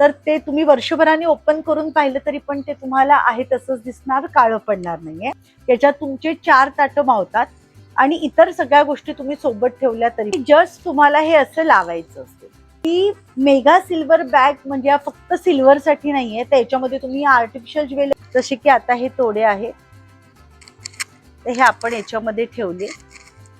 तर ते तुम्ही वर्षभराने ओपन करून पाहिलं तरी पण ते तुम्हाला आहे तसंच दिसणार काळं पडणार नाहीये. त्याच्यात तुमचे चार ताटं मावतात आणि इतर सगळ्या गोष्टी तुम्ही सोबत ठेवल्या तरी जस्ट तुम्हाला हे असं लावायचं असते. ती मेगा सिल्वर बॅग म्हणजे फक्त सिल्वर साठी नाहीये त्याच्यामध्ये तुम्ही आर्टिफिशियल ज्वेलरी जसे की आता हे तोडे आहे. तर हे आपण याच्यामध्ये ठेवले.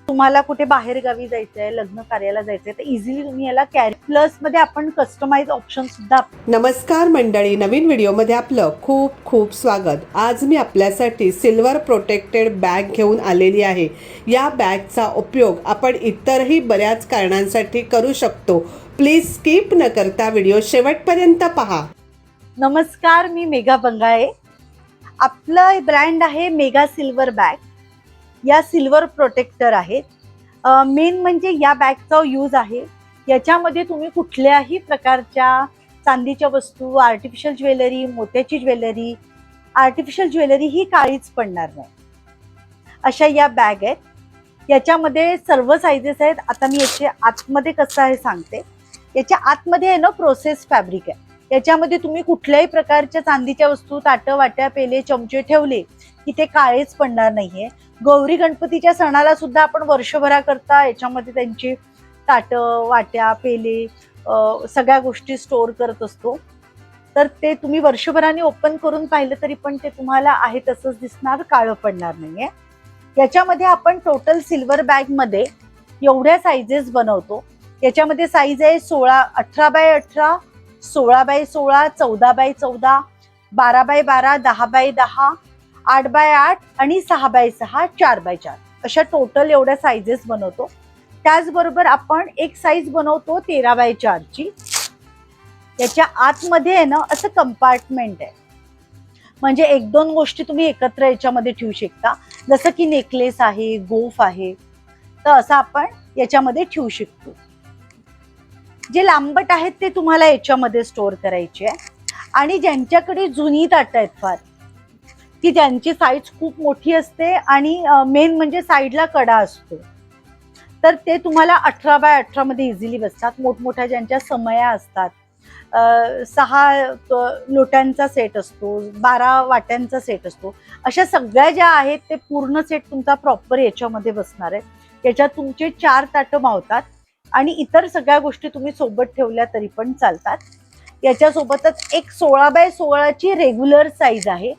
तुम्हाला कुठे बाहेर गावी जायचंय लग्न कार्याला जायचंय तर इझिली तुम्ही याला कॅरी प्लसमध्ये आपण कस्टमाइज ऑप्शन सुद्धा नमस्कार मंडळी नवीन व्हिडिओमध्ये आपलं खूप खूप स्वागत. आज मी आपल्यासाठी सिल्वर प्रोटेक्टेड बॅग घेऊन आलेली आहे. या बॅगचा उपयोग आपण इतरही बऱ्याच कारणांसाठी करू शकतो. प्लीज स्किप न करता व्हिडिओ शेवटपर्यंत पहा. नमस्कार मी मेघा बंगाळे. आपलं ब्रँड आहे मेगा सिल्वर बॅग या सिल्वर प्रोटेक्टर आहेत. मेन म्हणजे या बॅगचा यूज आहे. याच्यामध्ये तुम्ही कुठल्याही प्रकारच्या चांदीच्या वस्तू आर्टिफिशियल ज्वेलरी मोत्याची ज्वेलरी आर्टिफिशियल ज्वेलरी ही काळीच पडणार नाही. अशा या बॅग आहेत. याच्यामध्ये सर्व साईजेस आहेत. आता मी याचे आतमध्ये कसं आहे सांगते. याच्या आतमध्ये आहे ना प्रोसेस फॅब्रिक आहे. याच्यामध्ये तुम्ही कुठल्याही प्रकारच्या चांदीच्या वस्तू ताटं वाट्या पेले चमचे ठेवले तिथे काळेच पडणार नाहीये. गौरी गणपतीच्या सणाला सुद्धा आपण वर्षभराकरता याच्यामध्ये त्यांची ताटं वाट्या पेले सगळ्या गोष्टी स्टोअर करत असतो. तर ते तुम्ही वर्षभराने ओपन करून पाहिलं तरी पण ते तुम्हाला आहे तसंच दिसणार काळं पडणार नाहीये. याच्यामध्ये आपण टोटल सिल्वर बॅगमध्ये एवढ्या साईजेस बनवतो. याच्यामध्ये साईज आहे सोळा अठरा बाय अठरा सोळा बाय सोळा चौदा बाय चौदा बारा बाय बारा दहा बाय दहा आठ बाय आठ आणि सहा बाय सहा चार बाय चार. अशा टोटल एवढ्या साईजेस बनवतो. त्याचबरोबर आपण एक साईज बनवतो तेरा बाय चारची त्याच्या आतमध्ये आहे ना असं कंपार्टमेंट आहे. म्हणजे एक दोन गोष्टी तुम्ही एकत्र याच्यामध्ये ठेवू शकता. जसं की नेकलेस आहे गोफ आहे. तर असं आपण याच्यामध्ये ठेवू शकतो. जे लांबट आहेत ते तुम्हाला याच्यामध्ये स्टोअर करायचे आहे. आणि ज्यांच्याकडे जुनी ताटं आहेत फार की ज्यांची साईज खूप मोठी असते आणि मेन म्हणजे साईडला कडा असतो. तर ते तुम्हाला अठरा बाय अठरा मध्ये इझिली बसतात. मोठमोठ्या ज्यांच्या समया असतात. सहा लोट्यांचा सेट असतो बारा वाट्यांचा सेट असतो. अशा सगळ्या ज्या आहेत ते पूर्ण सेट तुमचा प्रॉपर याच्यामध्ये बसणार आहे. त्याच्यात तुमचे चार ताटं मावतात आणि इतर सगळ्या गोष्टी तुम्ही सोबत ठेवल्या तरी पण चालतात. याच्यासोबतच एक सोळा बाय सोळाची रेग्युलर साईज आहे.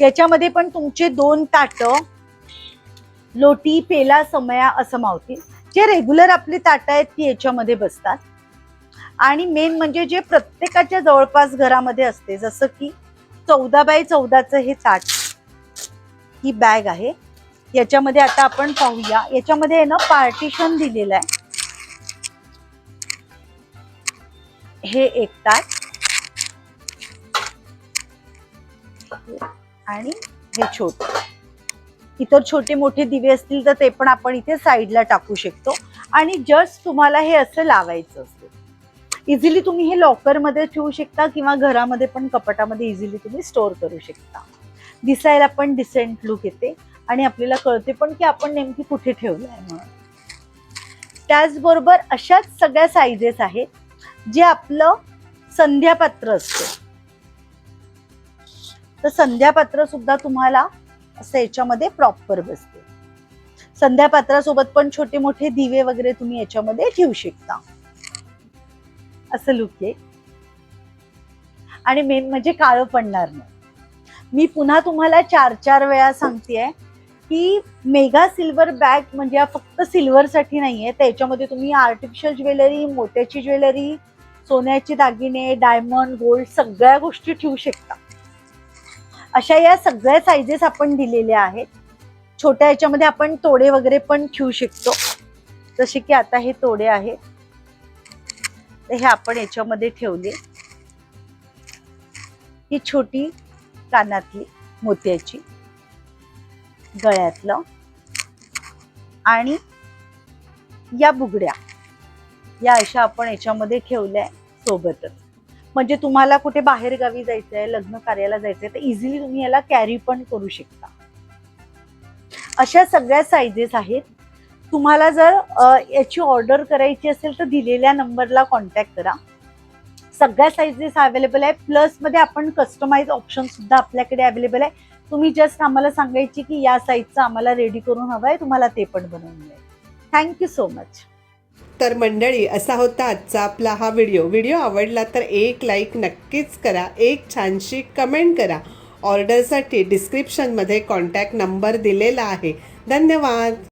याच्यामध्ये पण तुमचे दोन ताटं लोटी पेला समया असं मावतील. जे रेग्युलर आपली ताटं आहेत ती याच्यामध्ये बसतात. आणि मेन म्हणजे जे प्रत्येकाच्या जवळपास घरामध्ये असते जसं की चौदा बाय चौदाचं हे ताट ही बॅग आहे. याच्यामध्ये आता आपण पाहूया. याच्यामध्ये आहे ना पार्टिशन दिलेलं आहे. हे एक ताट. आणि हे छोट. इतर छोटे मोठे दिवे असतील तर ते पण आपण इथे साईडला टाकू शकतो. आणि जस्ट तुम्हाला हे असं लावायचं असतं. इझिली तुम्ही हे लॉकरमध्ये ठेवू शकता किंवा घरामध्ये पण कपाटामध्ये इझिली तुम्ही स्टोअर करू शकता. दिसायला पण डिसेंट लुक येते. आणि आपल्याला कळते पण की आपण नेमकी कुठे ठेवलं आहे म्हणून. त्याचबरोबर अशाच सगळ्या साईजेस आहेत जे आपलं संध्यापात्र असतं. तर संध्यापात्र सुद्धा तुम्हाला असं याच्यामध्ये प्रॉपर बसते. संध्यापात्रासोबत पण छोटे मोठे दिवे वगैरे तुम्ही याच्यामध्ये ठेवू शकता. असं लुक आहे. आणि मेन म्हणजे काळं पडणार नाही. मी पुन्हा तुम्हाला चार चार वेळा सांगतेय की मेगा सिल्वर बॅग म्हणजे हा फक्त सिल्वर साठी नाहीये त्याच्यामध्ये तुम्ही आर्टिफिशियल ज्वेलरी मोत्याची ज्वेलरी सोन्याचे दागिने डायमंड गोल्ड सगळ्या गोष्टी ठेवू शकता. अशा या सगळ्या साईजेस आपण दिलेल्या आहेत. छोट्या याच्यामध्ये आपण तोडे वगैरे पण ठेवू शकतो. जसे की आता हे तोडे आहेत. तर हे आपण याच्यामध्ये ठेवले. ही छोटी कानातली मोत्याची गळ्यातलं आणि या बुगड्या. या अशा आपण याच्यामध्ये ठेवल्या सोबतच. म्हणजे तुम्हाला कुठे बाहेर गावी जायचंय लग्न कार्याला जायचंय तर इझिली तुम्ही याला कॅरी पण करू शकता. अशा सगळ्या साईजेस आहेत. तुम्हाला जर याची ऑर्डर करायची असेल तर दिलेल्या नंबरला कॉन्टॅक्ट करा. सगळ्या साईजेस अवेलेबल आहे. प्लसमध्ये आपण कस्टमाइज ऑप्शन सुद्धा आपल्याकडे अवेलेबल आहे. तुम्ही जस्ट आम्हाला सांगायची की या साईजचं आम्हाला रेडी करून हवं आहे तुम्हाला ते पण बनवून मिळेल. थँक्यू सो मच तर मंडळी असा होता आजचा आपला हा व्हिडिओ. व्हिडिओ आवडला तर एक लाईक नक्कीच करा. एक छानशी कमेंट करा. ऑर्डरसाठी डिस्क्रिप्शनमध्ये कॉन्टॅक्ट नंबर दिलेला आहे. धन्यवाद.